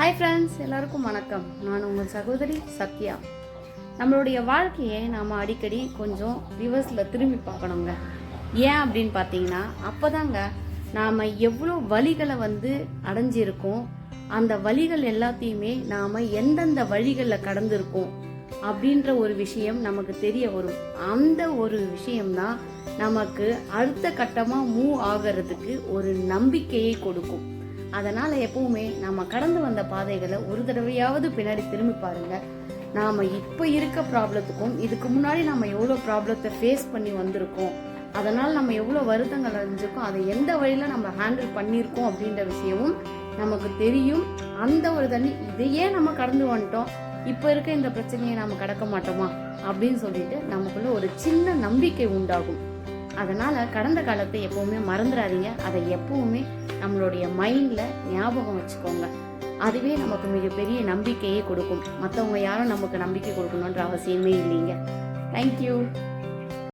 Hi friends எல்லாருக்கும் வணக்கம். நான் உங்கள் சகோதரி சத்யா. நம்மளுடைய வாழ்க்கையை நாம் அடிக்கடி கொஞ்சம் ரிவர்ஸில் திரும்பி பார்க்கணுங்க. ஏன் அப்படின்னு பார்த்தீங்கன்னா அப்போ தாங்க நாம் எவ்வளோ வழிகளை வந்து அடைஞ்சிருக்கோம் அந்த வழிகள் எல்லாத்தையுமே நாம் எந்தெந்த வழிகளில் கடந்திருக்கோம் அப்படின்ற ஒரு விஷயம் நமக்கு தெரிய வரும். அந்த ஒரு விஷயம்தான் நமக்கு அடுத்த கட்டமாக மூவ் ஆகிறதுக்கு ஒரு நம்பிக்கையை கொடுக்கும். அதனால் எப்பவுமே நம்ம கடந்து வந்த பாதைகளை ஒரு தடவையாவது பின்னாடி திரும்பி பாருங்க. நாம் இப்போ இருக்க ப்ராப்ளத்துக்கும் இதுக்கு முன்னாடி நம்ம எவ்வளோ ப்ராப்ளத்தை ஃபேஸ் பண்ணி வந்திருக்கோம் அதனால் நம்ம எவ்வளோ வருத்தங்கள் அடைஞ்சிருக்கோம் அதை எந்த வழியில் நம்ம ஹேண்டில் பண்ணியிருக்கோம் அப்படின்ற விஷயமும் நமக்கு தெரியும். அந்த ஒரு தண்ணி இதையே நம்ம கடந்து வந்துட்டோம். இப்போ இருக்க இந்த பிரச்சனையை நம்ம கடக்க மாட்டோமா அப்படின்னு சொல்லிட்டு நமக்குள்ள ஒரு சின்ன நம்பிக்கை உண்டாகும். அதனால் கடந்த காலத்தை எப்போவுமே மறந்துடாதீங்க. அதை எப்போவுமே நம்மளுடைய மைண்டில் ஞாபகம் வச்சுக்கோங்க. அதுவே நமக்கு மிகப்பெரிய நம்பிக்கையே கொடுக்கும். மற்றவங்க யாரும் நமக்கு நம்பிக்கை கொடுக்கணுன்ற அவசியமே இல்லைங்க. தேங்க்யூ